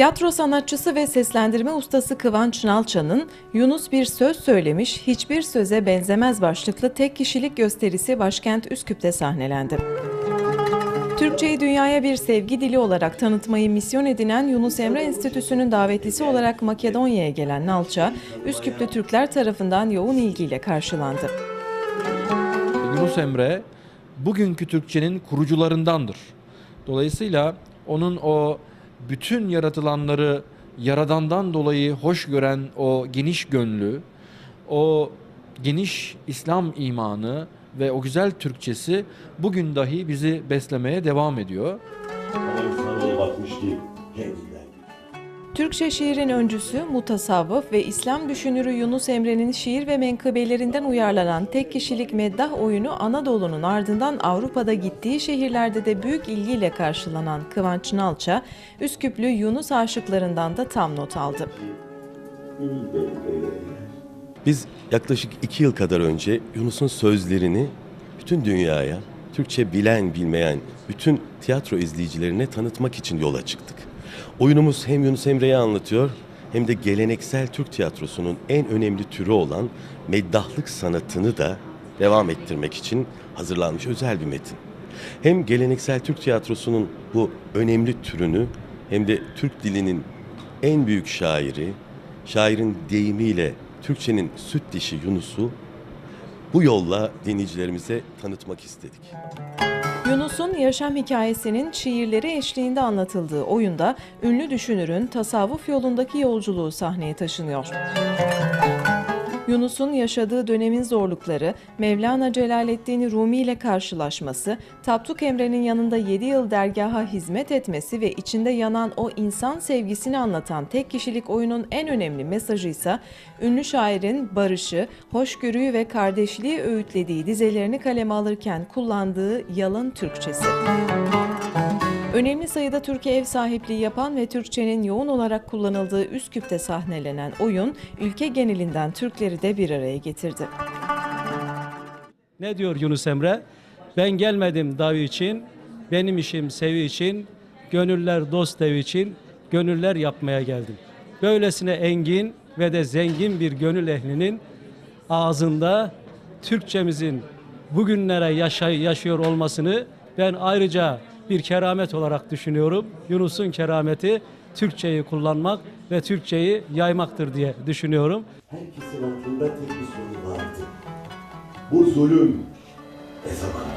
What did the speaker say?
Tiyatro sanatçısı ve seslendirme ustası Kıvanç Nalça'nın Yunus bir söz söylemiş, hiçbir söze benzemez başlıklı tek kişilik gösterisi başkent Üsküp'te sahnelendi. Türkçeyi dünyaya bir sevgi dili olarak tanıtmayı misyon edinen Yunus Emre Enstitüsü'nün davetlisi olarak Makedonya'ya gelen Nalça, Üsküplü Türkler tarafından yoğun ilgiyle karşılandı. Yunus Emre bugünkü Türkçenin kurucularındandır. Dolayısıyla onun o bütün yaratılanları yaradandan dolayı hoş gören o geniş gönlü, o geniş İslam imanı ve o güzel Türkçesi bugün dahi bizi beslemeye devam ediyor. Ama insanoğlu ki kendinden. Türkçe şiirin öncüsü, mutasavvıf ve İslam düşünürü Yunus Emre'nin şiir ve menkıbelerinden uyarlanan tek kişilik meddah oyunu Anadolu'nun ardından Avrupa'da gittiği şehirlerde de büyük ilgiyle karşılanan Kıvanç Nalça, Üsküplü Yunus aşıklarından da tam not aldı. Biz yaklaşık iki yıl kadar önce Yunus'un sözlerini bütün dünyaya, Türkçe bilen bilmeyen bütün tiyatro izleyicilerine tanıtmak için yola çıktık. Oyunumuz hem Yunus Emre'yi anlatıyor hem de geleneksel Türk tiyatrosunun en önemli türü olan meddahlık sanatını da devam ettirmek için hazırlanmış özel bir metin. Hem geleneksel Türk tiyatrosunun bu önemli türünü hem de Türk dilinin en büyük şairi, şairin deyimiyle Türkçenin süt dişi Yunus'u bu yolla dinleyicilerimize tanıtmak istedik. Yunus'un yaşam hikayesinin şiirleri eşliğinde anlatıldığı oyunda ünlü düşünürün tasavvuf yolundaki yolculuğu sahneye taşınıyor. Yunus'un yaşadığı dönemin zorlukları, Mevlana Celaleddin Rumi ile karşılaşması, Tapduk Emre'nin yanında 7 yıl dergaha hizmet etmesi ve içinde yanan o insan sevgisini anlatan tek kişilik oyunun en önemli mesajı ise ünlü şairin barışı, hoşgörüyü ve kardeşliği öğütlediği dizelerini kaleme alırken kullandığı yalın Türkçesi. Önemli sayıda Türkiye ev sahipliği yapan ve Türkçenin yoğun olarak kullanıldığı Üsküp'te sahnelenen oyun, ülke genelinden Türkleri de bir araya getirdi. Ne diyor Yunus Emre? Ben gelmedim davi için, benim işim sevi için, gönüller dost ev için, gönüller yapmaya geldim. Böylesine engin ve de zengin bir gönül ehlinin ağzında Türkçemizin bugünlere yaşay yaşıyor olmasını ben ayrıca bir keramet olarak düşünüyorum. Yunus'un kerameti Türkçeyi kullanmak ve Türkçeyi yaymaktır diye düşünüyorum. Herkesin aklında tek bir soru vardı. Bu zulüm ne zaman